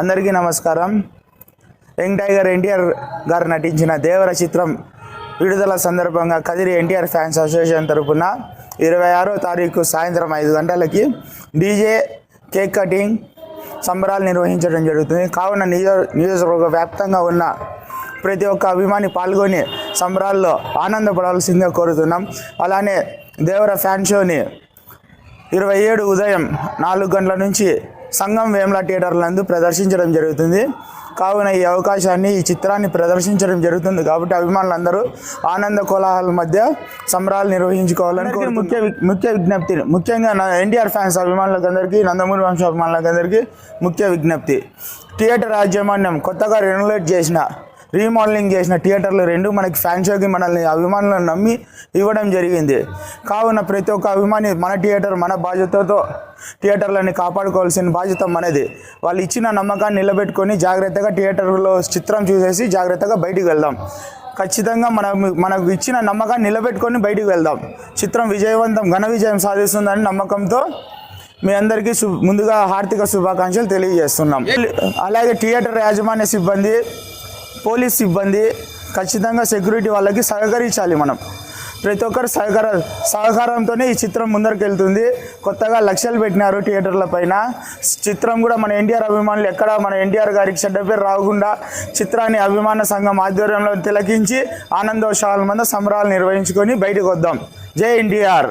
అందరికీ నమస్కారం. Young tiger NTR గారు నటించిన దేవర చిత్రం విడుదల సందర్భంగా కదిరి ఎన్టీఆర్ ఫ్యాన్స్ అసోసియేషన్ తరపున ఇరవై ఆరో తారీఖు సాయంత్రం ఐదు గంటలకి డీజే కేక్ కటింగ్ సంబరాలు నిర్వహించడం జరుగుతుంది. కావున నియో నియోజకవర్గ వ్యాప్తంగా ఉన్న ప్రతి ఒక్క అభిమాని పాల్గొని సంబరాల్లో ఆనందపడాల్సిందిగా కోరుతున్నాం. అలానే దేవర ఫ్యాన్ షోని ఇరవై ఏడు ఉదయం నాలుగు గంటల నుంచి సంగం వేమ్లా థియేటర్ల నందు ప్రదర్శించడం జరుగుతుంది. కావున ఈ అవకాశాన్ని ఈ చిత్రాన్ని ప్రదర్శించడం జరుగుతుంది. కాబట్టి అభిమానులందరూ ఆనంద కోలాహల మధ్య సంబరాలు నిర్వహించుకోవాలని ముఖ్య ముఖ్య విజ్ఞప్తి. ముఖ్యంగా ఎన్టీఆర్ ఫ్యాన్స్ అభిమానులకు అందరికీ నందమూరి వంశ అభిమానులకు అందరికీ ముఖ్య విజ్ఞప్తి. థియేటర్ యాజమాన్యం కొత్తగా రెనోవేట్ చేసిన రీమోడలింగ్ చేసిన థియేటర్లు రెండు మనకి ఫ్యాన్ షోకి మనల్ని అభిమానులను నమ్మి ఇవ్వడం జరిగింది. కావున ప్రతి ఒక్క అభిమాని మన థియేటర్ మన బాధ్యతతో థియేటర్లని కాపాడుకోవాల్సిన బాధ్యత మనది. వాళ్ళు ఇచ్చిన నమ్మకాన్ని నిలబెట్టుకొని జాగ్రత్తగా థియేటర్లో చిత్రం చూసేసి జాగ్రత్తగా బయటికి వెళ్దాం. ఖచ్చితంగా మన మనకు ఇచ్చిన నమ్మకాన్ని నిలబెట్టుకొని బయటికి వెళ్దాం. చిత్రం విజయవంతం ఘన విజయం సాధిస్తుందని నమ్మకంతో మీ అందరికీ ముందుగా హార్దిక శుభాకాంక్షలు తెలియజేస్తున్నాం. అలాగే థియేటర్ యాజమాన్య సిబ్బంది పోలీస్ సిబ్బంది ఖచ్చితంగా సెక్యూరిటీ వాళ్ళకి సహకరించాలి మనం. ప్రతి ఒక్కరు సహకార సహకారంతోనే ఈ చిత్రం ముందరికి వెళ్తుంది కొత్తగా లక్షలు పెట్టినారు థియేటర్ల పైన. చిత్రం కూడా మన ఎన్టీఆర్ అభిమానులు ఎక్కడ మన ఎన్టీఆర్ గారికి చెడ్డ పేరు రాకుండా చిత్రాన్ని అభిమాన సంఘం ఆధ్వర్యంలో తిలకించి ఆనందోత్సవాల మంద సంబరాలు నిర్వహించుకొని బయటకు వద్దాం జై ఎన్టీఆర్.